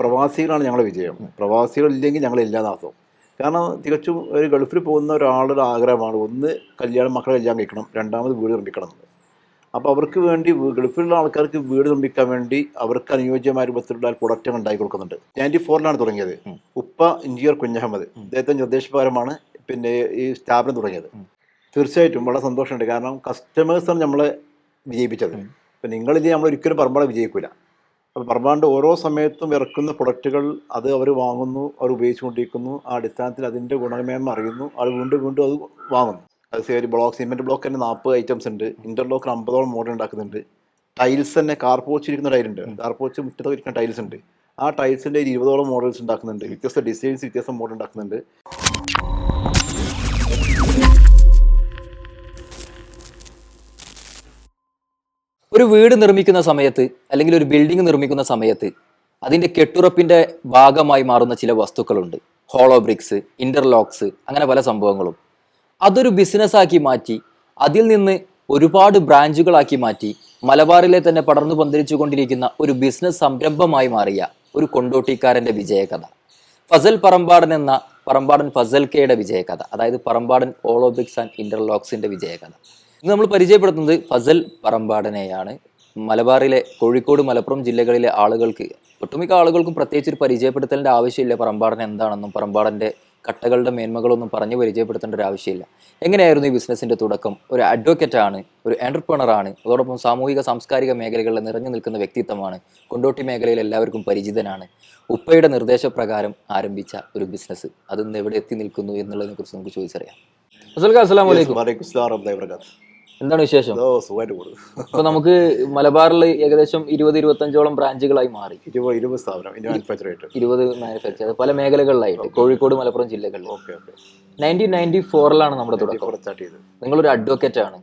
പ്രവാസികളാണ് ഞങ്ങളുടെ വിജയം. പ്രവാസികളില്ലെങ്കിൽ ഞങ്ങൾ ഇല്ലാതാക്കും. കാരണം തികച്ചും ഒരു ഗൾഫിൽ പോകുന്ന ഒരാളുടെ ആഗ്രഹമാണ് ഒന്ന് കല്യാണം മക്കളെ കല്യാണം കഴിക്കണം രണ്ടാമത് വീട് നിർമ്മിക്കണം അപ്പോൾ അവർക്ക് വേണ്ടി ഗൾഫിലുള്ള ആൾക്കാർക്ക് വീട് നിർമ്മിക്കാൻ വേണ്ടി അവർക്ക് അനുയോജ്യമായ രൂപത്തിലുള്ള പ്രൊഡക്റ്റ് ഉണ്ടാക്കി കൊടുക്കുന്നുണ്ട്. നയന്റി ഫോറിലാണ് തുടങ്ങിയത് ഉപ്പ ഇഞ്ചിയർ കുഞ്ഞഹമ്മദ്. ഇദ്ദേഹത്തെ നിർദ്ദേശപരമാണ് പിന്നെ ഈ സ്ഥാപനം തുടങ്ങിയത്. തീർച്ചയായിട്ടും വളരെ സന്തോഷമുണ്ട്. കാരണം കസ്റ്റമേഴ്സാണ് നമ്മളെ വിജയിപ്പിച്ചത്. ഇപ്പം നിങ്ങളിത് നമ്മൾ ഒരിക്കലും പറമ്പാളെ വിജയിക്കില്ല അപ്പോൾ ഓരോ സമയത്തും ഇറക്കുന്ന പ്രൊഡക്റ്റുകൾ അത് അവർ വാങ്ങുന്നു അവർ ഉപയോഗിച്ചുകൊണ്ടിരിക്കുന്നു. ആ അടിസ്ഥാനത്തിൽ അതിന്റെ ഗുണമേന്മ അറിയുന്നു. അത് വീണ്ടും വീണ്ടും അത് വാങ്ങുന്നു. അത് ശരി ബ്ലോക്ക് സിമെന്റ് ബ്ലോക്ക് തന്നെ നാൽപ്പത് ഐറ്റംസ് ഉണ്ട്. ഇന്റർലോക്ക് അമ്പതോളം മോഡൽ ഉണ്ടാക്കുന്നുണ്ട്. ടൈൽസ് തന്നെ കാർപോച്ച് ഇരിക്കുന്ന ടൈലുണ്ട് കാർപോച്ച് മുറ്റത്ത് ഇരിക്കുന്ന ടൈൽസ് ഉണ്ട്. ആ ടൈൽസിന്റെ ഇരുപതോളം മോഡൽസ് ഉണ്ടാക്കുന്നുണ്ട്. വ്യത്യസ്ത ഡിസൈൻസ് വ്യത്യസ്ത മോഡൽ ഉണ്ടാക്കുന്നുണ്ട്. ഒരു വീട് നിർമ്മിക്കുന്ന സമയത്ത് അല്ലെങ്കിൽ ഒരു ബിൽഡിംഗ് നിർമ്മിക്കുന്ന സമയത്ത് അതിന്റെ കെട്ടുറപ്പിന്റെ ഭാഗമായി മാറുന്ന ചില വസ്തുക്കളുണ്ട്. ഹോളോ ബ്രിക്സ് ഇന്റർലോക്സ് അങ്ങനെ പല സംഭവങ്ങളും. അതൊരു ബിസിനസ്സാക്കി മാറ്റി അതിൽ നിന്ന് ഒരുപാട് ബ്രാഞ്ചുകളാക്കി മാറ്റി മലബാറിലെ തന്നെ പടർന്നു പന്തലിച്ചു കൊണ്ടിരിക്കുന്ന ഒരു ബിസിനസ് സംരംഭമായി മാറിയ ഒരു കൊണ്ടോട്ടിക്കാരന്റെ വിജയകഥ. ഫസൽ പറമ്പാടൻ എന്ന പറമ്പാടൻ ഫസൽ കെയുടെ വിജയകഥ. അതായത് പറമ്പാടൻ ഓളോബിക്സ് ആൻഡ് ഇന്റർലോക്സിന്റെ വിജയകഥ. ഇന്ന് നമ്മൾ പരിചയപ്പെടുത്തുന്നത് ഫസൽ പറമ്പാടനെയാണ്. മലബാറിലെ കോഴിക്കോട് മലപ്പുറം ജില്ലകളിലെ ആളുകൾക്ക് ഒട്ടുമിക്ക ആളുകൾക്കും പ്രത്യേകിച്ച് ഒരു പരിചയപ്പെടുത്തലിന്റെ ആവശ്യമില്ല. പറമ്പാടൻ എന്താണെന്നും പറമ്പാടന്റെ കട്ടകളുടെ മേന്മകളൊന്നും പറഞ്ഞു പരിചയപ്പെടുത്തേണ്ട ഒരു ആവശ്യമില്ല. എങ്ങനെയായിരുന്നു ഈ ബിസിനസ്സിന്റെ തുടക്കം? ഒരു അഡ്വക്കേറ്റ് ആണ് ഒരു ആണ് അതോടൊപ്പം സാമൂഹിക സാംസ്കാരിക മേഖലകളിൽ നിറഞ്ഞു നിൽക്കുന്ന വ്യക്തിത്വമാണ് കൊണ്ടോട്ടി മേഖലയിൽ എല്ലാവർക്കും പരിചിതനാണ്. ഉപ്പയുടെ നിർദ്ദേശപ്രകാരം ആരംഭിച്ച ഒരു ബിസിനസ് അത് ഇന്ന് എവിടെ എത്തി നിൽക്കുന്നു എന്നുള്ളതിനെ കുറിച്ച് നമുക്ക് ചോദിച്ചറിയാം. അസൽക്ക അലൈക്കും. വലൈക്കും വർക്കാത്ത്. എന്താണ് വിശേഷം? ഓ സുഖമായിട്ട് കൂടും ഇപ്പൊ നമുക്ക് മലബാറിൽ ഏകദേശം ഇരുപത് ഇരുപത്തഞ്ചോളം ബ്രാഞ്ചുകളായി മാറി. ഇരുപത് ഇരുപത് സ്ഥാപനം ഇനി മാനുഫാക്ചർ ആയിട്ട്. ഇരുപത് മാനുഫാക്ചർ പല മേഖലകളിലായിട്ട്. കോഴിക്കോട് മലപ്പുറം ജില്ലകളിൽ ഓക്കെ ഓക്കെ. നയന്റീൻ നയന്റി ഫോറിലാണ് നമ്മുടെ തുടക്കം. നിങ്ങളൊരു അഡ്വക്കേറ്റ് ആണ്.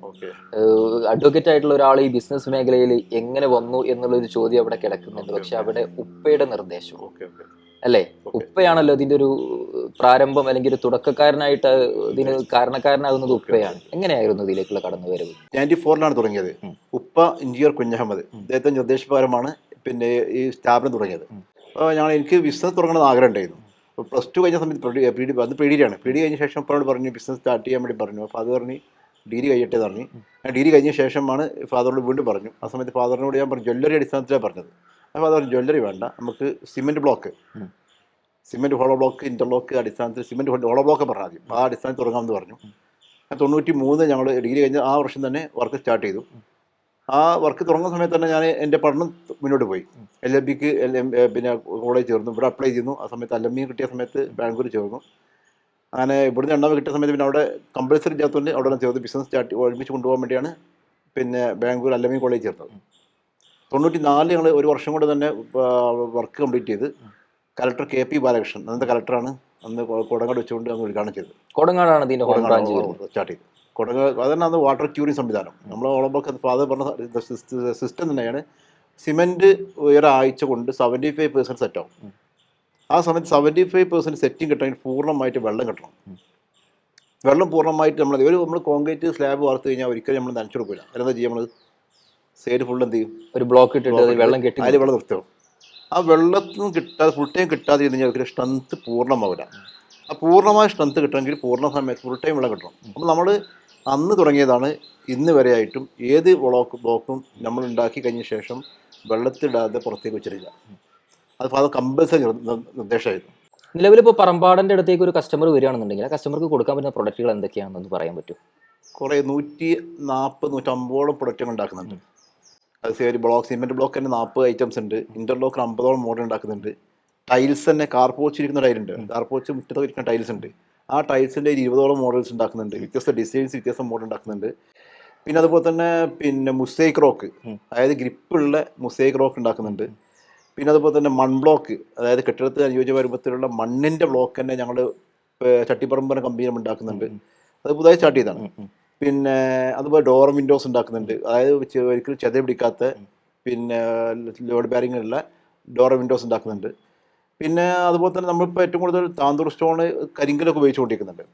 അഡ്വക്കേറ്റ് ആയിട്ടുള്ള ഒരാൾ ഈ ബിസിനസ് മേഖലയിൽ എങ്ങനെ വന്നു എന്നുള്ള ഒരു ചോദ്യം അവിടെ കിടക്കുന്നുണ്ട്. പക്ഷെ അവിടെ ഉപ്പയുടെ നിർദ്ദേശം. Okay okay. അല്ലേ? ഉപ്പയാണല്ലോ ഇതിന്റെ ഒരു പ്രാരംഭം അല്ലെങ്കിൽ ഒരു തുടക്കക്കാരനായിട്ട് ഇതിന് കാരണക്കാരനാകുന്നത് ഉപ്പയാണ്. എങ്ങനെയായിരുന്നു ഇതിലേക്കുള്ള കടന്നു വരവ് നയന്റി ഫോറിലാണ് തുടങ്ങിയത് ഉപ്പ ഇഞ്ചിയർ കുഞ്ഞഹമ്മദ്. ഇദ്ദേഹത്തെ നിർദ്ദേശപ്രകാരമാണ് പിന്നെ ഈ സ്ഥാപനം തുടങ്ങിയത്. അപ്പോൾ ഞങ്ങൾ എനിക്ക് ബിസിനസ് തുടങ്ങണമെന്ന് ആഗ്രഹം ഉണ്ടായിരുന്നു. അപ്പോൾ പ്ലസ് ടു കഴിഞ്ഞ സമയത്ത് പി ഡി അത് പി ഡിയിലാണ് പി ഡി കഴിഞ്ഞ ശേഷം അപ്പോഴോട് പറഞ്ഞു ബിസിനസ് സ്റ്റാർട്ട് ചെയ്യാൻ വേണ്ടി പറഞ്ഞു. അപ്പോൾ അത് പറഞ്ഞ് ഡിഗ്രി കഴിയട്ടെ എന്ന് പറഞ്ഞു ഡിഗ്രി കഴിഞ്ഞ ശേഷമാണ് ഫാദറോട് വീണ്ടും പറഞ്ഞു. ആ സമയത്ത് ഫാദറിനോട് ഞാൻ പറഞ്ഞു ജ്വല്ലറി അടിസ്ഥാനത്തിലാണ് പറഞ്ഞത്. അപ്പോൾ അത് ജ്വല്ലറി വേണ്ട. നമുക്ക് cement block. Cement hollow block interlock അടിസ്ഥാനത്തിൽ സിമെന്റ് ഹോളോ ബ്ലോക്ക് പറഞ്ഞാൽ മതി. ആ അടിസ്ഥാനത്തിൽ തുടങ്ങാമെന്ന് പറഞ്ഞു. തൊണ്ണൂറ്റി മൂന്ന് ഞങ്ങൾ ഡിഗ്രി കഴിഞ്ഞ് ആ വർഷം തന്നെ വർക്ക് സ്റ്റാർട്ട് ചെയ്തു. ആ വർക്ക് തുടങ്ങുന്ന സമയത്ത് തന്നെ ഞാൻ എന്റെ പഠനം മുന്നോട്ട് പോയി. എൽ എം ബിക്ക് എൽ എം പിന്നെ കോളേജ് ചേർന്നു. ഇവിടെ അപ്ലൈ ചെയ്യുന്നു. ആ സമയത്ത് എൽ എം ബി കിട്ടിയ സമയത്ത് ബാംഗ്ലൂർ ചേർന്നു. അങ്ങനെ ഇവിടുന്ന് രണ്ടാമത് കിട്ടിയ സമയത്ത് പിന്നെ അവിടെ കമ്പൽസറി ഇല്ലാത്തതുകൊണ്ട് അവിടെ ചേർത്ത് ബിസിനസ് സ്റ്റാർട്ട് ഒരുമിച്ച് കൊണ്ടുപോകാൻ വേണ്ടിയാണ് പിന്നെ Bangalore L M B college ചേർത്തത് തൊണ്ണൂറ്റി നാല് ഞങ്ങൾ ഒരു വർഷം കൊണ്ട് തന്നെ വർക്ക് കംപ്ലീറ്റ് ചെയ്ത് കലക്ടർ കെ പി ബാലകൃഷ്ണൻ അന്നത്തെ കലക്ടറാണ് അന്ന് കൊടങ്ങാട് വെച്ചുകൊണ്ട് അന്ന് ഉദ്ഘാടനം ചെയ്തത്. കൊടങ്ങാടാണ് വരുന്നത് സ്റ്റാർട്ട് ചെയ്തു കൊടങ്ങ അതന്നെ അന്ന് വാട്ടർ ക്യൂറിംഗ് സംവിധാനം. നമ്മൾ ഓളമ്പൊക്കെ ഫാദർ പറഞ്ഞ സിസ്റ്റം തന്നെയാണ്. സിമെന്റ് ഒരാഴ്ച കൊണ്ട് സെവന്റി ഫൈവ് പെർസെന്റ് സെറ്റാവും ആ സമയത്ത് സെവന്റി ഫൈവ് പെർസെന്റ് സെറ്റിംഗ് കിട്ടണമെങ്കിൽ പൂർണമായിട്ട് വെള്ളം കിട്ടണം. വെള്ളം പൂർണമായിട്ട് നമ്മൾ ഒരു നമ്മൾ കോൺക്രീറ്റ് സ്ലാബ് വാർത്ത് കഴിഞ്ഞാൽ ഒരിക്കലും നമ്മൾ നനച്ചു കൊടുക്കില്ല അല്ലെന്താ ചെയ്യുക നമ്മൾ സൈഡ് ഫുൾ എന്ത് ചെയ്യും? ഒരു ബ്ലോക്ക് ഇട്ടിട്ട് വെള്ളം കെട്ടി അതിൽ വെള്ളം നിർത്തും. ആ വെള്ളത്തിൽ നിന്ന് കിട്ടാതെ ഫുൾ ടൈം കിട്ടാതെ ഇരുന്ന് കഴിഞ്ഞാൽ ഒരു സ്ട്രെങ്ത്ത് പൂർണമാവില്ല. ആ പൂർണമായ സ്ട്രെങ്ത് കിട്ടണമെങ്കിൽ പൂർണ സമയത്ത് ഫുൾ ടൈം വെള്ളം കിട്ടണം. അപ്പോൾ നമ്മൾ അന്ന് തുടങ്ങിയതാണ് ഇന്ന് വരെയായിട്ടും ഏത് ബ്ലോക്ക് ബ്ലോക്കും നമ്മൾ ഉണ്ടാക്കി കഴിഞ്ഞ ശേഷം വെള്ളത്തിടാതെ പുറത്തേക്ക് വെച്ചിട്ടില്ല. അത് അത് കമ്പൽസറി നിർദ്ദേശമായിരുന്നു. നിലവിൽ ഇപ്പോൾ പറമ്പാടന്റെ അടുത്തേക്ക് ഒരു കസ്റ്റമർ വരികയാണെന്നുണ്ടെങ്കിൽ ആ കസ്റ്റമർക്ക് കൊടുക്കാൻ പറ്റുന്ന പ്രൊഡക്റ്റുകൾ എന്തൊക്കെയാണെന്ന് പറയാൻ പറ്റും കുറേ നൂറ്റി നാൽപ്പത് നൂറ്റമ്പതോളം പ്രൊഡക്റ്റുകൾ ഉണ്ടാക്കുന്നുണ്ട്. ശരി ബ്ലോക്ക് സിമെന്റ് ബ്ലോക്ക് തന്നെ നാൽപ്പത് ഐറ്റംസ് ഉണ്ട്. ഇന്റർലോക്ക് അമ്പതോളം മോഡൽ ഉണ്ടാക്കുന്നുണ്ട്. ടൈൽസ് തന്നെ കാർപോച്ച് ഇരിക്കുന്ന ടൈലുണ്ട് കാർപോച്ച് മുറ്റത്ത് ഇരിക്കുന്ന ടൈൽസ് ഉണ്ട്. ആ ടൈൽസിന്റെ ഇരുപതോളം മോഡൽസ് ഉണ്ടാക്കുന്നുണ്ട്. വ്യത്യസ്ത ഡിസൈൻസ് വ്യത്യസ്ത മോഡൽ ഉണ്ടാക്കുന്നുണ്ട്. പിന്നെ അതുപോലെ തന്നെ പിന്നെ മുസൈക്ക് റോക്ക്. അതായത് ഗ്രിപ്പുള്ള മുസൈക്ക് റോക്ക് ഉണ്ടാക്കുന്നുണ്ട്. പിന്നെ അതുപോലെ തന്നെ മൺ ബ്ലോക്ക് അതായത് കെട്ടിടത്തിന് അനുയോജ്യമായ രൂപത്തിലുള്ള മണ്ണിന്റെ ബ്ലോക്ക് തന്നെ ഞങ്ങൾ ചട്ടിപ്പറമ്പന കമ്പനി ഉണ്ടാക്കുന്നുണ്ട്. അത് പുതുതായി സ്റ്റാർട്ട് ചെയ്തതാണ്. പിന്നെ അതുപോലെ ഡോർ വിൻഡോസ് ഉണ്ടാക്കുന്നുണ്ട്. അതായത് ഒരിക്കലും ചെതൽ പിടിക്കാത്ത പിന്നെ ലോഡ് ബാരിങ്ങുള്ള ഡോർ വിൻഡോസ് ഉണ്ടാക്കുന്നുണ്ട്. പിന്നെ അതുപോലെ തന്നെ നമ്മളിപ്പോൾ ഏറ്റവും കൂടുതൽ താന്തൂർ സ്റ്റോണ് കരിങ്കലൊക്കെ ഉപയോഗിച്ചുകൊണ്ടിരിക്കുന്നുണ്ട്.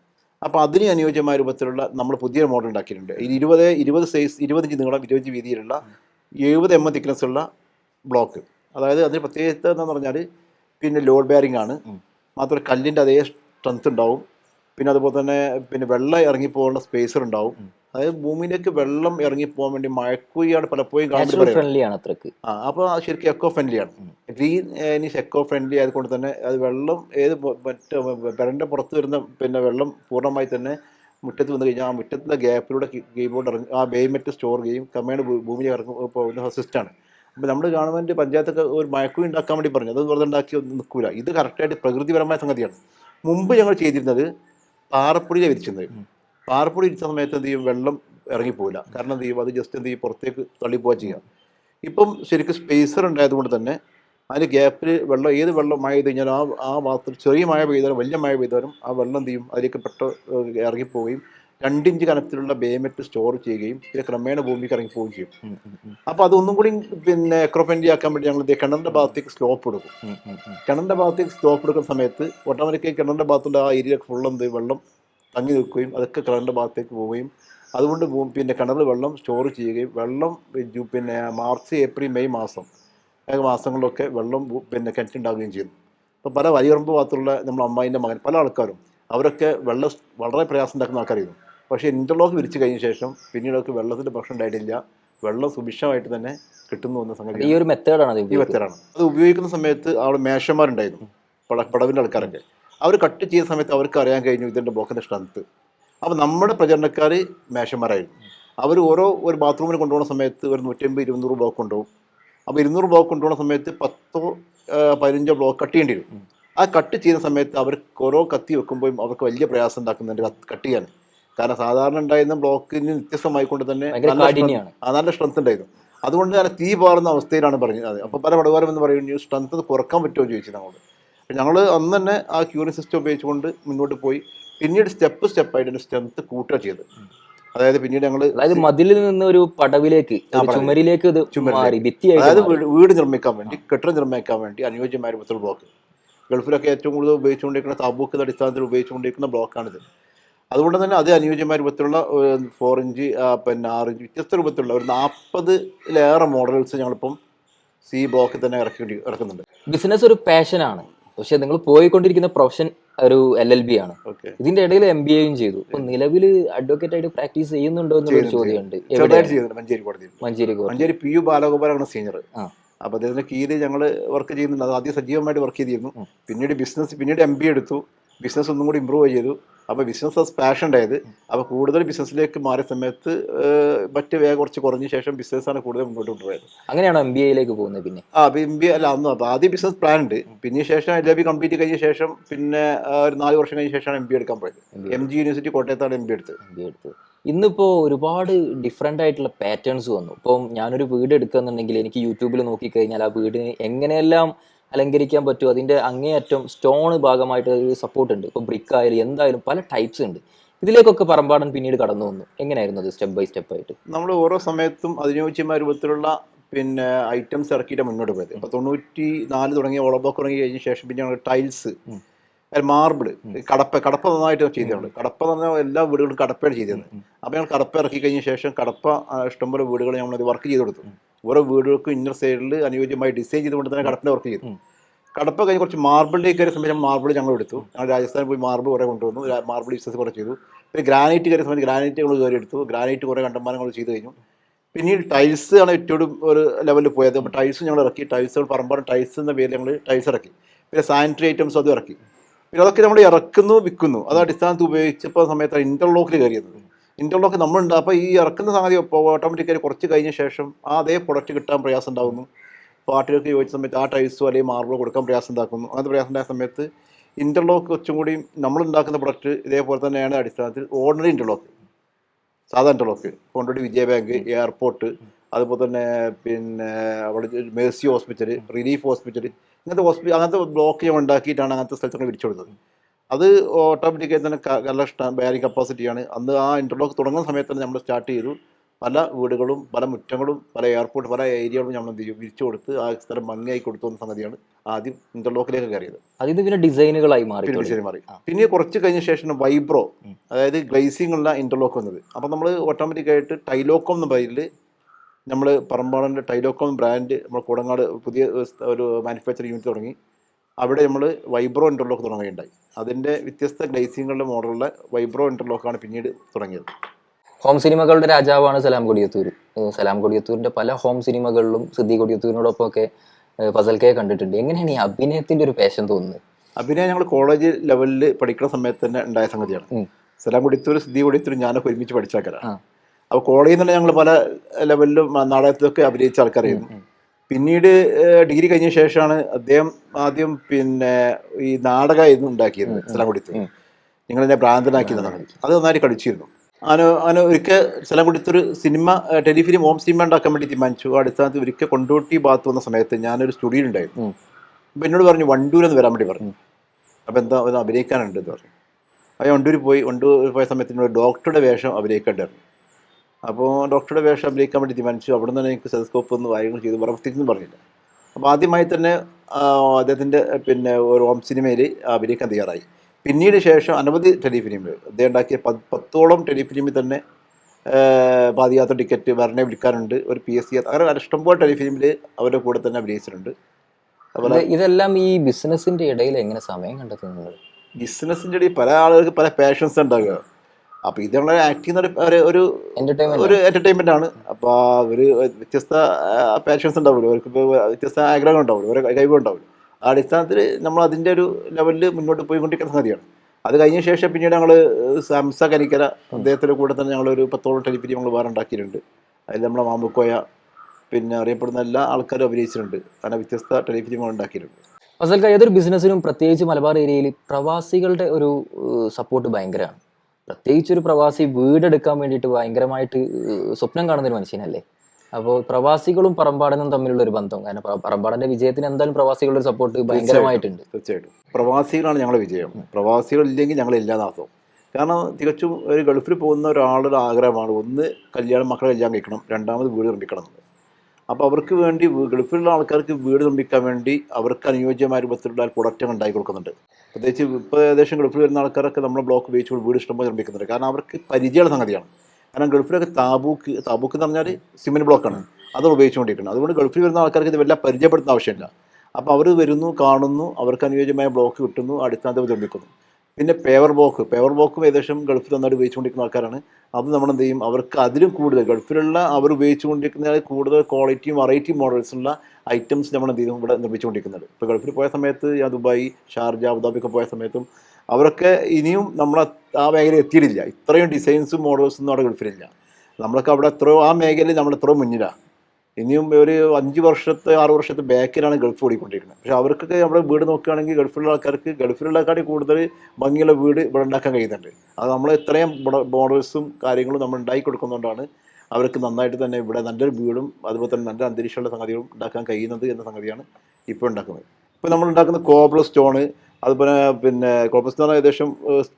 അപ്പോൾ അതിന് അനുയോജ്യമായ രൂപത്തിലുള്ള നമ്മൾ പുതിയ മോഡൽ ഉണ്ടാക്കിയിട്ടുണ്ട്. ഇത് ഇരുപത് ഇരുപത് സൈസ് ഇരുപത്തഞ്ച് നീളം ഇരുപത്തഞ്ച് വീതിയിലുള്ള എഴുപത് എം എ തിക്നെസ് ഉള്ള ബ്ലോക്ക് അതായത് അതിന് പ്രത്യേകത എന്ന് പറഞ്ഞാൽ പിന്നെ ലോഡ് ബെയറിംഗ് ആണ്. മാത്രമല്ല കല്ലിന്റെ അതേ സ്ട്രെങ്ത് ഉണ്ടാവും. പിന്നെ അതുപോലെ തന്നെ പിന്നെ വെള്ളം ഇറങ്ങിപ്പോകേണ്ട സ്പേസർ ഉണ്ടാവും. അതായത് ഭൂമിയിലേക്ക് വെള്ളം ഇറങ്ങിപ്പോകാൻ വേണ്ടി മഴക്കുഴിയാണ് പലപ്പോഴും ആണ് അത്രയ്ക്ക്. ആ അപ്പോൾ അത് ശരിക്കും എക്കോ ഫ്രണ്ട്ലി ആണ്. ഉം. ഗ്രീൻ ഇനീസ് എക്കോ ഫ്രണ്ട്ലി ആയതുകൊണ്ട് തന്നെ അത് വെള്ളം ഏത് മറ്റേ വരണ്ട പെരന്റെ പുറത്ത് വരുന്ന പിന്നെ വെള്ളം പൂർണമായി തന്നെ മുറ്റത്ത് വന്നു കഴിഞ്ഞാൽ ആ മുറ്റത്തിലെ ഗ്യാപ്പിലൂടെ കീബോർഡ് ഇറങ്ങി ആ ബേമെറ്റ് സ്റ്റോർ ചെയ്യും കമ്മേഡ് ഭൂമിയിൽ ഇറങ്ങി പോകുന്ന സിസ്റ്റാണ് അപ്പോൾ നമ്മൾ ഗവൺമെന്റ് പഞ്ചായത്തൊക്കെ ഒരു മയക്കുഴി ഉണ്ടാക്കാൻ വേണ്ടി പറഞ്ഞു. അത് വെറുതെ ഉണ്ടാക്കി ഒന്നും നിൽക്കില്ല ഇത് കറക്റ്റായിട്ട് പ്രകൃതിപരമായ സംഗതിയാണ്. മുമ്പ് ഞങ്ങൾ ചെയ്തിരുന്നത് പാറപ്പൊടിയെ വിരിച്ചിരുന്നത്. പാറപ്പൊടി ഇരിച്ച സമയത്ത് എന്ത് ചെയ്യും? വെള്ളം ഇറങ്ങിപ്പോവില്ല. കാരണം എന്ത് ചെയ്യും? അത് ജസ്റ്റ് എന്ത് ചെയ്യും? പുറത്തേക്ക് തള്ളിപ്പോവുക ചെയ്യാം. ഇപ്പം ശരിക്കും സ്പേസർ ഉണ്ടായതുകൊണ്ട് തന്നെ അതിന് ഗ്യാപ്പിൽ വെള്ളം ഏത് വെള്ളം മഴ പെയ്ത് കഴിഞ്ഞാലും ആ ആ ഭാഗത്ത് ചെറിയ മഴ പെയ്താലും വലിയ മഴ പെയ്താലും ആ വെള്ളം എന്ത് ചെയ്യും? അതിലേക്ക് ഇറങ്ങി ഇറങ്ങിപ്പോവുകയും രണ്ടിഞ്ച് കനത്തിലുള്ള ബേമെറ്റ് സ്റ്റോർ ചെയ്യുകയും പിന്നെ ക്രമേണ ഭൂമി ഭൂമിക്ക് ഇറങ്ങിപ്പോവുകയും ചെയ്യും. അപ്പോൾ അതൊന്നും കൂടി പിന്നെ എക്രോഫെൻഡി ആക്കാൻ വേണ്ടി ഞങ്ങൾ കിണറിന്റെ ഭാഗത്തേക്ക് സ്ലോപ്പ് എടുക്കും. കിണറിന്റെ. കിണറിന്റെ ഭാഗത്തേക്ക് സ്ലോപ്പ് എടുക്കുന്ന സമയത്ത് ഓട്ടോമാറ്റിക്കായി കിണറിന്റെ ഭാഗത്തുള്ള ആ ഏരിയ ഫുള്ള് എന്ത് വെള്ളം തങ്ങി നിൽക്കുകയും അതൊക്കെ കിണറിന്റെ ഭാഗത്തേക്ക് പോവുകയും അതുകൊണ്ട് പിന്നെ കിണറിൽ വെള്ളം സ്റ്റോർ ചെയ്യുകയും വെള്ളം പിന്നെ മാർച്ച് ഏപ്രിൽ മെയ് മാസം മാസങ്ങളിലൊക്കെ വെള്ളം പിന്നെ കിണറ്റുണ്ടാവുകയും ചെയ്യുന്നു അപ്പോൾ പല വലിയറമ്പ് ഭാഗത്തുള്ള നമ്മൾ അമ്മായിന്റെ മകൻ പല ആൾക്കാരും അവരൊക്കെ വെള്ളം വളരെ പ്രയാസം ഉണ്ടാക്കുന്ന ആൾക്കാരായിരുന്നു. പക്ഷേ ഇന്റർലോക്ക് വിരിച്ചു കഴിഞ്ഞ ശേഷം പിന്നീടൊക്കെ വെള്ളത്തിന്റെ പ്രശ്നം ഉണ്ടായിട്ടില്ല. വെള്ളം സുഭിക്ഷമായിട്ട് തന്നെ കിട്ടുന്നു എന്ന സംഗതി ഈ ഒരു മെത്തേഡാണ് ഈ മെത്തേഡാണ് അത് ഉപയോഗിക്കുന്ന സമയത്ത് അവിടെ മേശന്മാരുണ്ടായിരുന്നു. പട പടവിന്റെ ആൾക്കാരൊക്കെ. അവർ കട്ട് ചെയ്യുന്ന സമയത്ത് അവർക്ക് അറിയാൻ കഴിഞ്ഞു ഇതിന്റെ ബ്ലോക്കിന്റെ സ്ട്രെങ്ത്ത് അപ്പോൾ നമ്മുടെ പ്രചരണക്കാർ മേശന്മാരായിരുന്നു. അവർ ഓരോ ഒരു ബാത്റൂമിന് കൊണ്ടുപോകുന്ന സമയത്ത് ഒരു നൂറ്റമ്പത് ഇരുന്നൂറ് ബ്ലോക്ക് കൊണ്ടുപോകും. അപ്പോൾ ഇരുന്നൂറ് ബ്ലോക്ക് കൊണ്ടുപോകുന്ന സമയത്ത് പത്തോ പതിനഞ്ചോ ബ്ലോക്ക് കട്ട് ചെയ്യേണ്ടി വരും. ആ കട്ട് ചെയ്യുന്ന സമയത്ത് അവർക്ക് ഓരോ കത്തി വെക്കുമ്പോഴും അവർക്ക് വലിയ പ്രയാസം ഉണ്ടാക്കുന്നുണ്ട് കട്ട് ചെയ്യാൻ. കാരണം സാധാരണ ഉണ്ടായിരുന്ന ബ്ലോക്കിന് വ്യത്യസ്തമായിക്കൊണ്ട് തന്നെ നല്ല സ്ട്രെങ്ത് ഉണ്ടായിരുന്നു. അതുകൊണ്ട് ഞാൻ തീ പാറുന്ന അവസ്ഥയിലാണ് പറഞ്ഞത്. അതെ. അപ്പോൾ പല പടവാരം എന്ന് പറയുന്നത് സ്ട്രെങ്ത് കുറയ്ക്കാൻ പറ്റുമോ? എന്ന് ചോദിച്ചത് അങ്ങോട്ട്. അപ്പം ഞങ്ങൾ അന്ന് തന്നെ ആ ക്യൂറിംഗ് സിസ്റ്റം ഉപയോഗിച്ചുകൊണ്ട് മുന്നോട്ട് പോയി. പിന്നീട് സ്റ്റെപ്പ് സ്റ്റെപ്പായിട്ട് എന്റെ സ്ട്രെങ്ത് കൂട്ടുക ചെയ്ത്. അതായത് പിന്നീട് ഞങ്ങൾ അതായത് മതിലിൽ നിന്ന് ഒരു പടവിലേക്ക് ചുമരിലേക്ക് ഇത്. മാറി അതായത് വീട് നിർമ്മിക്കാൻ വേണ്ടി കെട്ടിടം നിർമ്മിക്കാൻ വേണ്ടി അനുയോജ്യമായ ബ്ലോക്ക് ഗൾഫിലൊക്കെ ഏറ്റവും കൂടുതൽ ഉപയോഗിച്ചുകൊണ്ടിരിക്കുന്ന താബൂക്കിന്റെ അടിസ്ഥാനത്തിൽ ഉപയോഗിച്ചുകൊണ്ടിരിക്കുന്ന ബ്ലോക്കാണിത് അതുകൊണ്ട് തന്നെ അത് അനുയോജ്യമായ രൂപത്തിലുള്ള ഫോർ ഇഞ്ച് പിന്നെ ആറ് ഇഞ്ച് വ്യത്യസ്ത രൂപത്തിലുള്ള ഒരു നാൽപ്പതിലേറെ മോഡൽസ് ഞങ്ങളിപ്പം സി ബ്ലോക്കിൽ തന്നെ ഇറക്കി ഇറക്കുന്നുണ്ട്. ബിസിനസ് ഒരു പാഷനാണ് പക്ഷെ നിങ്ങൾ പോയിക്കൊണ്ടിരിക്കുന്ന പ്രൊഫഷൻ ഒരു എൽ എൽ ബി ആണ്. ഇതിന്റെ ഇടയിൽ എം ബി എയും ചെയ്തു. അപ്പൊ നിലവിൽ അഡ്വക്കേറ്റ് ആയിട്ട് പ്രാക്ടീസ് ചെയ്യുന്നുണ്ടോ എന്നൊരു ചോദ്യമുണ്ട്. മഞ്ചേരി കോടതി മഞ്ചേരി മഞ്ചേരി പി യു ബാലഗോപാലാണ് സീനിയർ അപ്പൊ അദ്ദേഹത്തിന്റെ കീഴിൽ ഞങ്ങൾ വർക്ക് ചെയ്യുന്നുണ്ട്. അത് ആദ്യം സജീവമായിട്ട് വർക്ക് ചെയ്തിരുന്നു. പിന്നീട് ബിസിനസ് പിന്നീട് എം ബി എടുത്തു. ബിസിനസ് ഒന്നും കൂടി ഇമ്പ്രൂവ് ചെയ്തു. അപ്പോൾ ബിസിനസ് ആസ് പാഷൻ ഉണ്ടായത്. അപ്പോൾ കൂടുതൽ ബിസിനസ്സിലേക്ക് മാറിയ സമയത്ത് മറ്റ് വേഗം കുറച്ച് കുറഞ്ഞ ശേഷം ബിസിനസ്സാണ് കൂടുതൽ മുന്നോട്ട് കൊണ്ടുപോയത്. അങ്ങനെയാണോ എം ബി എയിലേക്ക് പോകുന്നത് പിന്നെ? ആ അപ്പോൾ എം ബി അല്ല അന്ന് അപ്പോൾ ആദ്യം ബിസിനസ് പ്ലാൻ ഉണ്ട്. പിന്നെ ശേഷം എൽ ബി കംപ്ലീറ്റ് കഴിഞ്ഞ ശേഷം പിന്നെ ഒരു നാല് വർഷം കഴിഞ്ഞ ശേഷമാണ് എം ബി എടുക്കാൻ പോയത്. എം ജി യൂണിവേഴ്സിറ്റി കോട്ടയത്താണ് എം ബി എടുത്തത്. എം ബി എടുത്തത്. ഇന്നിപ്പോൾ ഒരുപാട് ഡിഫറെന്റ് ആയിട്ടുള്ള പാറ്റേൺസ് വന്നു. ഇപ്പം ഞാനൊരു വീട് എടുക്കുന്നുണ്ടെങ്കിൽ എനിക്ക് യൂട്യൂബിൽ നോക്കിക്കഴിഞ്ഞാൽ ആ വീടിന് എങ്ങനെയെല്ലാം അലങ്കരിക്കാൻ പറ്റും. അതിന്റെ അങ്ങേയറ്റം സ്റ്റോൺ ഭാഗമായിട്ട് ഒരു സപ്പോർട്ട് ഉണ്ട്. ഇപ്പോൾ ബ്രിക്ക് ആയാലും എന്തായാലും പല ടൈപ്സ് ഉണ്ട്. ഇതിലേക്കൊക്കെ പറമ്പാടൻ പിന്നീട് കടന്നു വന്നു. എങ്ങനെയായിരുന്നു അത് സ്റ്റെപ്പ് ബൈ സ്റ്റെപ്പ് ആയിട്ട്? നമ്മൾ ഓരോ സമയത്തും അതിനോജ്യമായ രൂപത്തിലുള്ള പിന്നെ ഐറ്റംസ് ഇറക്കിയിട്ട് മുന്നോട്ട് പോയത്. ഇപ്പൊ തൊണ്ണൂറ്റി നാല് തുടങ്ങിയ ഓളബോക്ക് തുടങ്ങി കഴിഞ്ഞ ശേഷം പിന്നെ ടൈൽസ് ഉം. മാർബിൾ കടപ്പ കടപ്പ നന്നായിട്ട് ചെയ്തിട്ടുണ്ട്. കടപ്പ എന്ന് പറഞ്ഞാൽ എല്ലാ വീടുകളും കടപ്പയാണ് ചെയ്തത് ഉം. അപ്പോൾ ഞങ്ങൾ കടപ്പ ഇറക്കി കഴിഞ്ഞ ശേഷം കടപ്പ ഇഷ്ടംപോലെ വീടുകൾ ഞങ്ങളത് വർക്ക് ചെയ്ത് കൊടുത്തു ഓരോ വീടുകൾക്കും ഇന്നർ സൈഡിൽ അനുയോജ്യമായി ഡിസൈൻ ചെയ്തുകൊണ്ട് തന്നെ കടപ്പിന്റെ വർക്ക് ചെയ്തു. കടപ്പ കഴിഞ്ഞ് കുറച്ച് മാർബിളിലേക്ക് കയറിയ സമയത്ത് മാർബിൾ ഞങ്ങൾ എടുത്തു. ഞങ്ങൾ രാജസ്ഥാനിൽ പോയി മാർബിൾ കുറേ കൊണ്ടുവന്നു. മാർബിൾ ബിസിനസ് കുറേ ചെയ്തു. പിന്നെ ഗ്രാനൈറ്റ് കയറിയ സമയത്ത് ഗ്രാനൈറ്റ് ഞങ്ങൾ കയറി എടുത്തു. ഗ്രാനൈറ്റ് കുറേ കണ്ടമാനങ്ങൾ ചെയ്തു കഴിഞ്ഞു. പിന്നീട് ടൈൽസ് ആണ് ഏറ്റവും ഒരു ലെവലിൽ പോയത്. അപ്പോൾ ടൈൽസ് ഞങ്ങൾ ഇറക്കി. ടൈൽസുകൾ പറമ്പാണ് ടൈൽസ് എന്ന പേരിൽ ഞങ്ങൾ ടൈൽസ് ഇറക്കി. പിന്നെ സാനിറ്ററി ഐറ്റംസ് അതും ഇറക്കി. പിന്നെ അതൊക്കെ നമ്മൾ ഇറക്കുന്നു വിൽക്കുന്നു. അത് അടിസ്ഥാനത്ത് ഉപയോഗിച്ചപ്പോൾ സമയത്ത് ഇന്റർലോക്കിൽ കയറിയത്. ഇന്റർലോക്ക് നമ്മളുണ്ട്. അപ്പോൾ ഈ ഇറക്കുന്ന സംഗതി ഓട്ടോമാറ്റിക്കായി കുറച്ച് കഴിഞ്ഞ ശേഷം ആ അതേ പ്രൊഡക്റ്റ് കിട്ടാൻ പ്രയാസം ഉണ്ടാകുന്നു പാർട്ടികൾക്ക് ചോദിച്ച സമയത്ത് ആ ടൈൽസോ അല്ലെങ്കിൽ മാർബിളോ കൊടുക്കാൻ പ്രയാസം ഉണ്ടാക്കുന്നു. അങ്ങനത്തെ പ്രയാസം ഉണ്ടായ സമയത്ത് ഇന്റർലോക്ക് കുറച്ചും കൂടി നമ്മൾ ഉണ്ടാക്കുന്ന പ്രൊഡക്റ്റ് ഇതേപോലെ തന്നെയാണ് അടിസ്ഥാനത്തിൽ ഓർഡിനറി ഇന്റർലോക്ക് സാധാ interlock Kondotty Vijaya bank airport അതുപോലെ തന്നെ പിന്നെ അവിടെ മേഴ്സി ഹോസ്പിറ്റൽ റിലീഫ് ഹോസ്പിറ്റൽ ഇങ്ങനത്തെ ഹോസ്പിറ്റൽ അങ്ങനത്തെ ബ്ലോക്ക് ഞാൻ ഉണ്ടാക്കിയിട്ടാണ് അങ്ങനത്തെ സ്ഥലത്തൊക്കെ വിരിച്ചു കൊടുത്തത് അത് ഓട്ടോമാറ്റിക്കായി തന്നെ നല്ല ബാരിങ് കപ്പാസിറ്റിയാണ് അന്ന് ആ ഇന്റർലോക്ക് തുടങ്ങുന്ന സമയത്ത് തന്നെ നമ്മൾ സ്റ്റാർട്ട് ചെയ്തു. പല വീടുകളും പല മുറ്റങ്ങളും പല എയർപോർട്ട് പല ഏരിയകളും നമ്മൾ എന്ത് ചെയ്യും വിരിച്ചു കൊടുത്ത് ആ സ്ഥലം ഭംഗിയായി കൊടുത്തു എന്ന സംഗതിയാണ് ആദ്യം ഇന്റർലോക്കിലേക്ക് കയറിയത്. അതിൽ പിന്നെ ഡിസൈനുകളായി മാറി. ഡിസൈൻ മാറി. പിന്നെ കുറച്ച് കഴിഞ്ഞ ശേഷം വൈബ്രോ അതായത് ഗ്ലേസിംഗ് ഉള്ള ഇന്റർലോക്ക് വന്നത്. അപ്പം നമ്മൾ ഓട്ടോമാറ്റിക്കായിട്ട് ടൈലോക്കോ എന്ന പേരിൽ നമ്മൾ പറമ്പാടന്റെ ടൈലോകോം ബ്രാൻഡ് നമ്മൾ കൂടങ്ങാട് പുതിയ ഒരു മാനുഫാക്ചറിംഗ് യൂണിറ്റ് തുടങ്ങി. അവിടെ നമ്മൾ വൈബ്രോ ഇന്റർലോക്ക് തുടങ്ങുകയുണ്ടായി. അതിന്റെ വ്യത്യസ്ത ഗ്ലേസിങ്ങുകളുടെ മോഡലുള്ള വൈബ്രോ ഇന്റർലോക്കാണ് പിന്നീട് തുടങ്ങിയത്. ഹോം സിനിമകളുടെ രാജാവാണ് സലാം കൊടിയത്തൂർ സലാം കൊടിയത്തൂരിന്റെ പല ഹോം സിനിമകളിലും സിദ്ധി കൊടിയത്തൂരിനോടൊപ്പം ഒക്കെ ഫസൽക്കയെ കണ്ടിട്ടുണ്ട്. എങ്ങനെയാണ് ഈ അഭിനയത്തിന്റെ ഒരു പേഷൻ തോന്നുന്നത്? അഭിനയം ഞങ്ങൾ കോളേജ് ലെവലിൽ പഠിക്കുന്ന സമയത്ത് തന്നെ ഉണ്ടായ സംഗതിയാണ്. സലാം കൊടിയത്തൂർ സിദ്ധി കൊടിയത്തൂർ ഞാനൊക്കെ ഒരുമിച്ച് പഠിച്ചാക്കലാണ്. അപ്പോൾ കോളേജിൽ നിന്ന് ഞങ്ങൾ പല ലെവലിലും നാടകത്തിലൊക്കെ അഭിനയിച്ച ആൾക്കാരായിരുന്നു. പിന്നീട് ഡിഗ്രി കഴിഞ്ഞ ശേഷമാണ് അദ്ദേഹം ആദ്യം പിന്നെ ഈ നാടകമായിരുന്നു ഉണ്ടാക്കിയത് സ്ഥലം. നിങ്ങൾ എന്നെ ഭ്രാന്തനാക്കിയതാണ് അത് നന്നായിട്ട് കളിച്ചിരുന്നു അവന് അവന് ഒരിക്കൽ സ്ഥലം കൊടുത്തൊരു സിനിമ ടെലിഫിലിം ഹോം സിനിമ ഉണ്ടാക്കാൻ വേണ്ടി തീരുമാനിച്ചു. ആ അടിസ്ഥാനത്തിൽ ഒരിക്കൽ കൊണ്ടോട്ടി ഭാഗത്ത് വന്ന സമയത്ത് ഞാനൊരു സ്റ്റുഡിയോ ഉണ്ടായിരുന്നു. അപ്പം എന്നോട് പറഞ്ഞു വണ്ടൂർ എന്ന് വരാൻ വേണ്ടി പറഞ്ഞു. അപ്പം എന്താ അഭിനയിക്കാനുണ്ട് എന്ന് പറഞ്ഞു. അപ്പോൾ വണ്ടൂർ പോയി വണ്ടൂർ പോയ സമയത്ത് എന്നോട് ഡോക്ടറുടെ വേഷം അഭിനയിക്കേണ്ടായിരുന്നു അപ്പോൾ ഡോക്ടറുടെ വേഷം അഭിനയിക്കാൻ വേണ്ടി തീരുമാനിച്ചു. അവിടെ നിന്ന് തന്നെ എനിക്ക് സെസ്കോപ്പ് ഒന്ന് കാര്യങ്ങൾ ചെയ്തു പ്രവർത്തിക്കുന്നു പറഞ്ഞില്ല. അപ്പോൾ ആദ്യമായി തന്നെ അദ്ദേഹത്തിന്റെ പിന്നെ ഒരു ഹോം സിനിമയിൽ അഭിനയിക്കാൻ തയ്യാറായി. പിന്നീട് ശേഷം അനവധി ടെലിഫിലിമുകൾ. അദ്ദേഹം ഉണ്ടാക്കിയ പത് പത്തോളം ടെലിഫിലിമിൽ തന്നെ പാതിയാത്ര ടിക്കറ്റ് വരണേ വിളിക്കാറുണ്ട്. ഒരു പി എസ് സി അങ്ങനെ ഇഷ്ടംപോലെ ടെലിഫിലിമിൽ അവരുടെ കൂടെ തന്നെ അഭിനയിച്ചിട്ടുണ്ട്. അതുപോലെ ഇതെല്ലാം ഈ ബിസിനസിന്റെ ഇടയിൽ എങ്ങനെ സമയം കണ്ടെത്തുന്നത്? ബിസിനസിന്റെ ഇടയിൽ പല ആളുകൾക്ക് പല പാഷൻസ് ഉണ്ടാകുക അപ്പോൾ ഇത് നമ്മളെ ആക്ടിങ് ഒരു ഒരു എന്റർടൈൻമെന്റ് ഒരു എന്റർടൈൻമെന്റ് ആണ്. അപ്പോൾ ഒരു വ്യത്യസ്ത പാഷൻസ് ഉണ്ടാവുള്ളൂ അവർക്ക് വ്യത്യസ്ത ആഗ്രഹങ്ങൾ ഉണ്ടാവുള്ളൂ ഓരോ കഴിവ് ഉണ്ടാവുള്ളൂ ആ അടിസ്ഥാനത്തിൽ നമ്മൾ അതിന്റെ ഒരു ലെവലിൽ മുന്നോട്ട് പോയിക്കൊണ്ടിരിക്കുന്ന സംഗതിയാണ് അത് കഴിഞ്ഞ ശേഷം പിന്നീട് ഞങ്ങൾ സാംസ കനിക്കര അദ്ദേഹത്തിന്റെ കൂടെ തന്നെ ഞങ്ങളൊരു പത്തോളം ടെലിപ്പിരി ഞങ്ങൾ വേറെ ഉണ്ടാക്കിയിട്ടുണ്ട് അതിൽ നമ്മളെ മാമ്പുക്കോയ പിന്നെ അറിയപ്പെടുന്ന എല്ലാ ആൾക്കാരും അഭിനയിച്ചിട്ടുണ്ട്. അങ്ങനെ വ്യത്യസ്ത ടെലിഫിലിമുകൾ ഉണ്ടാക്കിയിട്ടുണ്ട്. ഫസൽക്ക ഏതൊരു ബിസിനസ്സിനും പ്രത്യേകിച്ച് മലബാർ ഏരിയയിൽ പ്രവാസികളുടെ ഒരു സപ്പോർട്ട് ഭയങ്കരമാണ്. പ്രത്യേകിച്ച് ഒരു പ്രവാസി വീടെടുക്കാൻ വേണ്ടിയിട്ട് ഭയങ്കരമായിട്ട് സ്വപ്നം കാണുന്ന ഒരു മനുഷ്യനല്ലേ? അപ്പോൾ പ്രവാസികളും പറമ്പാടനും തമ്മിലുള്ള ഒരു ബന്ധം. കാരണം പറ- പറമ്പാടന്റെ വിജയത്തിന് എന്തായാലും പ്രവാസികളുടെ സപ്പോർട്ട് ഭയങ്കരമായിട്ടുണ്ട്. തീർച്ചയായിട്ടും. പ്രവാസികളാണ് ഞങ്ങളുടെ വിജയം. പ്രവാസികളില്ലെങ്കിൽ ഞങ്ങൾ ഇല്ലാതാക്കും. കാരണം തികച്ചും ഒരു ഗൾഫിൽ പോകുന്ന ഒരാളുടെ ആഗ്രഹമാണ് ഒന്ന് കല്യാണം മക്കളെ കല്യാണം കഴിക്കണം രണ്ടാമത് വീട് നിർമ്മിക്കണം. അപ്പോൾ അവർക്ക് വേണ്ടി ഗൾഫിലുള്ള ആൾക്കാർക്ക് വീട് നിർമ്മിക്കാൻ വേണ്ടി അവർക്ക് അനുയോജ്യമായ രൂപത്തിലുള്ള പ്രൊഡക്റ്റ് ഉണ്ടാക്കി കൊടുക്കുന്നുണ്ട്. പ്രത്യേകിച്ച് ഇപ്പോൾ ഏകദേശം ഗൾഫിൽ വരുന്ന ആൾക്കാരൊക്കെ നമ്മുടെ ബ്ലോക്ക് ഉപയോഗിച്ച് വീട് ഇഷ്ടംപോലെ നിർമ്മിക്കുന്നുണ്ട്. കാരണം അവർക്ക് പരിചയമുള്ള സംഗതിയാണ്. കാരണം ഗൾഫിലൊക്കെ താബൂക്ക് താബൂക്ക് എന്ന് പറഞ്ഞാൽ സിമെന്റ് ബ്ലോക്കാണ് അത് ഉപയോഗിച്ചുകൊണ്ടിരിക്കുന്നത് അതുകൊണ്ട് ഗൾഫിൽ വരുന്ന ആൾക്കാർക്ക് ഇത് വല്ല പരിചയപ്പെടുത്തുന്ന ആവശ്യമില്ല. അപ്പോൾ അവർ വരുന്നു കാണുന്നു അവർക്ക് അനുയോജ്യമായ ബ്ലോക്ക് കിട്ടുന്നു അടിസ്ഥാനത്തിൽ നിർമ്മിക്കുന്നു. പിന്നെ പേവർ ബോക്ക് പേവർ ബോക്കും ഏകദേശം ഗൾഫിൽ നന്നായിട്ട് ഉപയോഗിച്ചുകൊണ്ടിരിക്കുന്ന ആൾക്കാരാണ്. അത് നമ്മൾ എന്ത് ചെയ്യും അവർക്ക് അതിലും കൂടുതൽ ഗൾഫിലുള്ള അവർ ഉപയോഗിച്ചുകൊണ്ടിരിക്കുന്ന കൂടുതൽ ക്വാളിറ്റിയും വെറൈറ്റി മോഡൽസുള്ള ഐറ്റംസ് നമ്മൾ എന്ത് ചെയ്യും ഇവിടെ നിർമ്മിച്ചുകൊണ്ടിരിക്കുന്നത് ഇപ്പോൾ ഗൾഫിൽ പോയ സമയത്ത് ദുബായ് ഷാർജ അബുദാബിയൊക്കെ പോയ സമയത്തും അവരൊക്കെ ഇനിയും നമ്മൾ ആ മേഖല എത്തിയിട്ടില്ല. ഇത്രയും ഡിസൈൻസും മോഡൽസും ഒന്നും അവിടെ ഗൾഫിലില്ല. നമ്മളൊക്കെ അവിടെ എത്രയോ ആ മേഖലയിൽ നമ്മൾ എത്രയോ മുന്നിലാണ് ഇനിയും ഒരു അഞ്ച് വർഷത്തെ ആറ് വർഷത്തെ ബാക്കിലാണ് ഗൾഫ് ഓടിക്കൊണ്ടിരിക്കുന്നത്. പക്ഷെ അവർക്കൊക്കെ നമ്മുടെ വീട് നോക്കുകയാണെങ്കിൽ ഗൾഫിലുള്ള ആൾക്കാർക്ക് ഗൾഫിലുള്ളക്കാട്ടി കൂടുതൽ ഭംഗിയുള്ള വീട് ഇവിടെ ഉണ്ടാക്കാൻ കഴിയുന്നുണ്ട്. അത് നമ്മൾ ഇത്രയും ബോർഡേഴ്സും കാര്യങ്ങളും നമ്മൾ ഉണ്ടാക്കി കൊടുക്കുന്നതുകൊണ്ടാണ് അവർക്ക് നന്നായിട്ട് തന്നെ ഇവിടെ നല്ലൊരു വീടും അതുപോലെ തന്നെ നല്ല അന്തരീക്ഷമുള്ള സംഗതികളും ഉണ്ടാക്കാൻ കഴിയുന്നത് എന്ന സംഗതിയാണ് ഇപ്പോൾ ഉണ്ടാക്കുന്നത്. ഇപ്പോൾ നമ്മൾ ഉണ്ടാക്കുന്ന കോബ്ല സ്റ്റോണ് അതുപോലെ പിന്നെ കോബ്ല സ്റ്റോൺ ഏകദേശം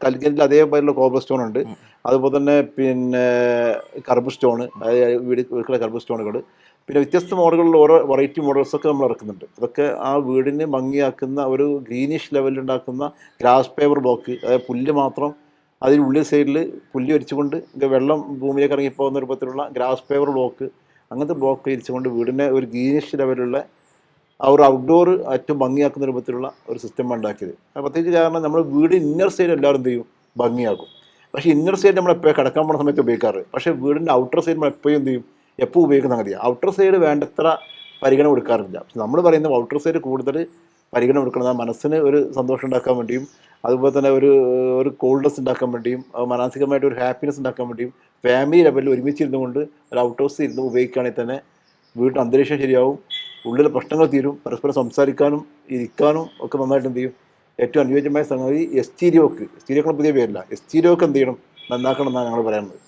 കൽക്കലിൽ അതേപോലെയുള്ള കോബ്ല സ്റ്റോൺ ഉണ്ട്. അതുപോലെ തന്നെ പിന്നെ കർബ് സ്റ്റോൺ അതായത് വീട് വീട്ടിലെ കർബ് സ്റ്റോണുകൾ പിന്നെ വ്യത്യസ്ത മോഡലുകളിൽ ഓരോ വെറൈറ്റി മോഡൽസൊക്കെ നമ്മൾ ഇറക്കുന്നുണ്ട്. അതൊക്കെ ആ വീടിന് ഭംഗിയാക്കുന്ന ഒരു ഗ്രീനിഷ് ലെവലിൽ ഉണ്ടാക്കുന്ന ഗ്രാസ് പേപ്പർ ബ്ലോക്ക് അതായത് പുല്ല് മാത്രം അതിനുള്ളിൽ സൈഡിൽ പുല്ല് വരിച്ചുകൊണ്ട് വെള്ളം ഭൂമിയിലേക്ക് ഇറങ്ങിപ്പോകുന്ന രൂപത്തിലുള്ള ഗ്രാസ് പേപ്പർ ബ്ലോക്ക് അങ്ങനത്തെ ബ്ലോക്ക് ഇരിച്ചുകൊണ്ട് വീടിനെ ഒരു ഗ്രീനിഷ് ലെവലുള്ള ആ ഒരു ഔട്ട്ഡോർ ഏറ്റവും ഭംഗിയാക്കുന്ന രൂപത്തിലുള്ള ഒരു സിസ്റ്റം ഉണ്ടാക്കിയത്. പ്രത്യേകിച്ച് കാരണം നമ്മൾ വീട് ഇന്നർ സൈഡ് എല്ലാവരും എന്ത് ചെയ്യും? ഭംഗിയാക്കും. പക്ഷേ ഇന്നർ സൈഡ് നമ്മൾ എപ്പോഴും കിടക്കാൻ പോകുന്ന സമയത്ത് ഉപയോഗിക്കാറ്? പക്ഷേ വീടിന്റെ ഔട്ടർ സൈഡ് നമ്മൾ എപ്പോഴും എന്ത് ചെയ്യും? എപ്പോൾ ഉപയോഗിക്കുന്ന സംഗതിയാണ് ഔട്ടർ സൈഡ് വേണ്ടത്ര പരിഗണന കൊടുക്കാറില്ല. പക്ഷെ നമ്മൾ പറയുന്നത് ഔട്ടർ സൈഡ് കൂടുതൽ പരിഗണന കൊടുക്കുന്നത് മനസ്സിന് ഒരു സന്തോഷം ഉണ്ടാക്കാൻ വേണ്ടിയും അതുപോലെ തന്നെ ഒരു ഒരു കോൾഡ്നെസ് ഉണ്ടാക്കാൻ വേണ്ടിയും മാനസികമായിട്ട് ഒരു ഹാപ്പിനെസ് ഉണ്ടാക്കാൻ വേണ്ടിയും ഫാമിലി ലെവലിൽ ഒരുമിച്ചിരുന്നു കൊണ്ട് ഒരു ഔട്ട് ഹൗസ് ഇരുന്ന് ഉപയോഗിക്കുകയാണെങ്കിൽ തന്നെ വീട്ടിൽ അന്തരീക്ഷം ശരിയാവും. ഉള്ളിലെ പ്രശ്നങ്ങൾ തീരും പരസ്പരം സംസാരിക്കാനും ഇരിക്കാനും ഒക്കെ നന്നായിട്ട് എന്ത് ചെയ്യും. ഏറ്റവും അനുയോജ്യമായ സംഗതി എസ്റ്റീരിയോക്ക്. എസ്റ്റീരിയോക്കുള്ള പുതിയ പേരില്ല. എസ്റ്റീരിയോക്ക് എന്ത് ചെയ്യണം? നന്നാക്കണം എന്നാണ് ഞങ്ങൾ പറയുന്നത്.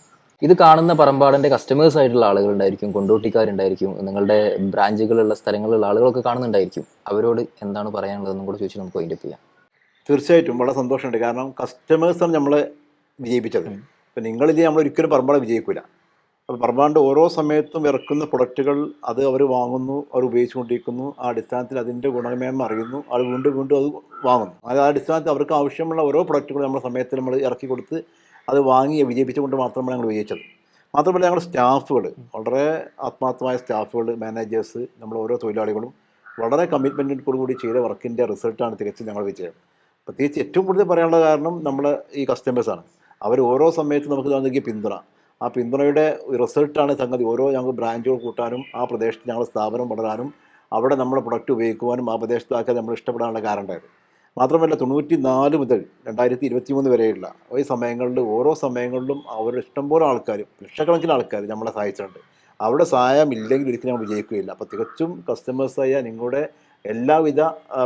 ഇത് കാണുന്ന പറമ്പാടിന്റെ കസ്റ്റമേഴ്സ് ആയിട്ടുള്ള ആളുകളുണ്ടായിരിക്കും കൊണ്ടോട്ടിക്കാരുണ്ടായിരിക്കും നിങ്ങളുടെ ബ്രാഞ്ചുകളുള്ള സ്ഥലങ്ങളിലുള്ള ആളുകളൊക്കെ കാണുന്നുണ്ടായിരിക്കും. അവരോട് എന്താണ് പറയാനുള്ളതെന്നും കൂടെ ചോദിച്ച് നമുക്ക് അതിന്റെ ചെയ്യാം. തീർച്ചയായിട്ടും വളരെ സന്തോഷമുണ്ട്. കാരണം കസ്റ്റമേഴ്സാണ് നമ്മളെ വിജയിപ്പിച്ചത്. ഇപ്പം നിങ്ങളിത് നമ്മൾ ഒരിക്കലും പറമ്പാടെ വിജയിക്കില്ല അപ്പോൾ പറമ്പാണ്ട് ഓരോ സമയത്തും ഇറക്കുന്ന പ്രൊഡക്റ്റുകൾ അത് അവർ വാങ്ങുന്നു അവർ ഉപയോഗിച്ചുകൊണ്ടിരിക്കുന്നു. ആ അടിസ്ഥാനത്തിൽ അതിന്റെ ഗുണമേന്മ അറിയുന്നു. അത് വീണ്ടും വീണ്ടും അത് വാങ്ങുന്നു. അത് ആ അടിസ്ഥാനത്തിൽ അവർക്ക് ആവശ്യമുള്ള ഓരോ പ്രൊഡക്റ്റുകളും നമ്മുടെ സമയത്ത് നമ്മൾ ഇറക്കി കൊടുത്ത് അത് വാങ്ങി വിജയിപ്പിച്ചുകൊണ്ട് മാത്രമാണ് ഞങ്ങൾ വിജയിച്ചത് മാത്രമല്ല ഞങ്ങളുടെ സ്റ്റാഫുകൾ വളരെ ആത്മാർത്ഥമായ സ്റ്റാഫുകൾ മാനേജേഴ്സ് നമ്മൾ ഓരോ തൊഴിലാളികളും വളരെ കമ്മിറ്റ്മെന്റോടു കൂടി ചെയ്ത വർക്കിന്റെ റിസൾട്ടാണ് തികച്ചും ഞങ്ങളുടെ വിജയം. പ്രത്യേകിച്ച് ഏറ്റവും കൂടുതൽ പറയാനുള്ള കാരണം നമ്മൾ ഈ കസ്റ്റമേഴ്സാണ്. അവർ ഓരോ സമയത്തും നമുക്ക് നൽകിയ പിന്തുണ. ആ പിന്തുണയുടെ റിസൾട്ടാണ് സംഗതി. ഓരോ ഞങ്ങൾ ബ്രാഞ്ചുകൾ കൂട്ടാനും ആ പ്രദേശത്ത് ഞങ്ങൾ സ്ഥാപനം വളരാനും അവിടെ നമ്മുടെ പ്രൊഡക്റ്റ് ഉപയോഗിക്കുവാനും ആ പ്രദേശത്താക്കി നമ്മൾ ഇഷ്ടപ്പെടാനുള്ള കാരണം ഉണ്ടായത് മാത്രമല്ല തൊണ്ണൂറ്റി നാല് മുതൽ രണ്ടായിരത്തി ഇരുപത്തി മൂന്ന് വരെയുള്ള ഈ സമയങ്ങളിൽ ഓരോ സമയങ്ങളിലും അവരുടെ ഇഷ്ടംപോലെ ആൾക്കാർ ലക്ഷക്കണക്കിന് ആൾക്കാർ നമ്മളെ സഹായിച്ചിട്ടുണ്ട്. അവിടെ സഹായം ഇല്ലെങ്കിൽ ഒരിക്കലും നമ്മൾ വിജയിക്കുകയില്ല. അപ്പോൾ തികച്ചും കസ്റ്റമേഴ്സായ നിങ്ങളുടെ എല്ലാവിധ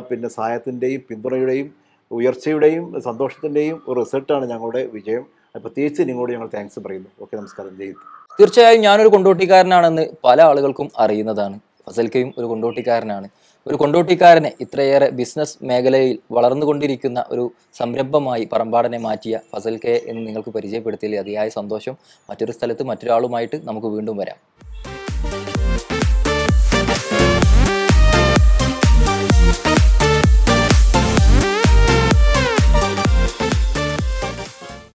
പിന്നെ സഹായത്തിന്റെയും പിന്തുണയുടെയും ഉയർച്ചയുടെയും സന്തോഷത്തിന്റെയും ഒരു റിസൾട്ടാണ് ഞങ്ങളുടെ വിജയം. പ്രത്യേകിച്ച് നിങ്ങളോട് ഞങ്ങൾ താങ്ക്സ് പറയുന്നു. ഓക്കെ നമസ്കാരം. ജയിത്ത് തീർച്ചയായും ഞാനൊരു കൊണ്ടോട്ടിക്കാരനാണെന്ന് പല ആളുകൾക്കും അറിയുന്നതാണ്. ഫസൽക്കയും ഒരു കൊണ്ടോട്ടിക്കാരനാണ്. ഒരു കൊണ്ടോട്ടിക്കാരനെ ഇത്രയേറെ ബിസിനസ് മേഖലയിൽ വളർന്നുകൊണ്ടിരിക്കുന്ന ഒരു സംരംഭമായി പറമ്പാടനെ മാറ്റിയ ഫസൽക്കയെ എന്ന് നിങ്ങൾക്ക് പരിചയപ്പെടുത്തിയതിൽ അതിയായ സന്തോഷം. മറ്റൊരു സ്ഥലത്ത് മറ്റൊരാളുമായിട്ട് നമുക്ക് വീണ്ടും വരാം.